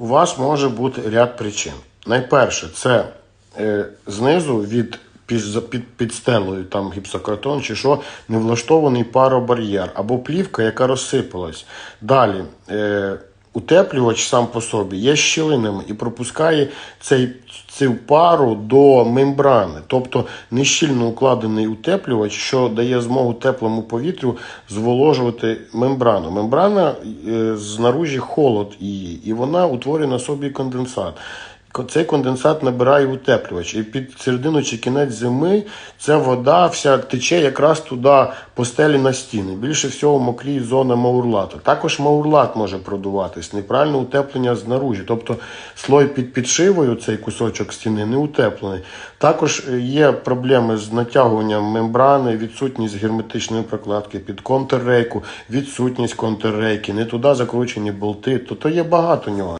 у вас може бути ряд причин. Найперше, це е, знизу від під, під, стелою, там гіпсокартон чи що, не влаштований паробар'єр або плівка, яка розсипалась. Далі. Е, Утеплювач сам по собі є щілинами і пропускає цей, цю пару до мембрани, тобто нещільно укладений утеплювач, що дає змогу теплому повітрю зволожувати мембрану. Мембрана е, знаружі холод її, і вона утворює на собі конденсат. Цей конденсат набирає утеплювач. І під середину чи кінець зими ця вода вся тече якраз туди по стелі на стіни. Більше всього мокріє зона маурлата. Також маурлат може продуватись, неправильне утеплення знаружі. Тобто слой під підшивою, цей кусочок стіни, не утеплений. Також е, є проблеми з натягуванням мембрани, відсутність герметичної прокладки під контррейку, відсутність контррейки, не туди закручені болти. Тобто є багато нього.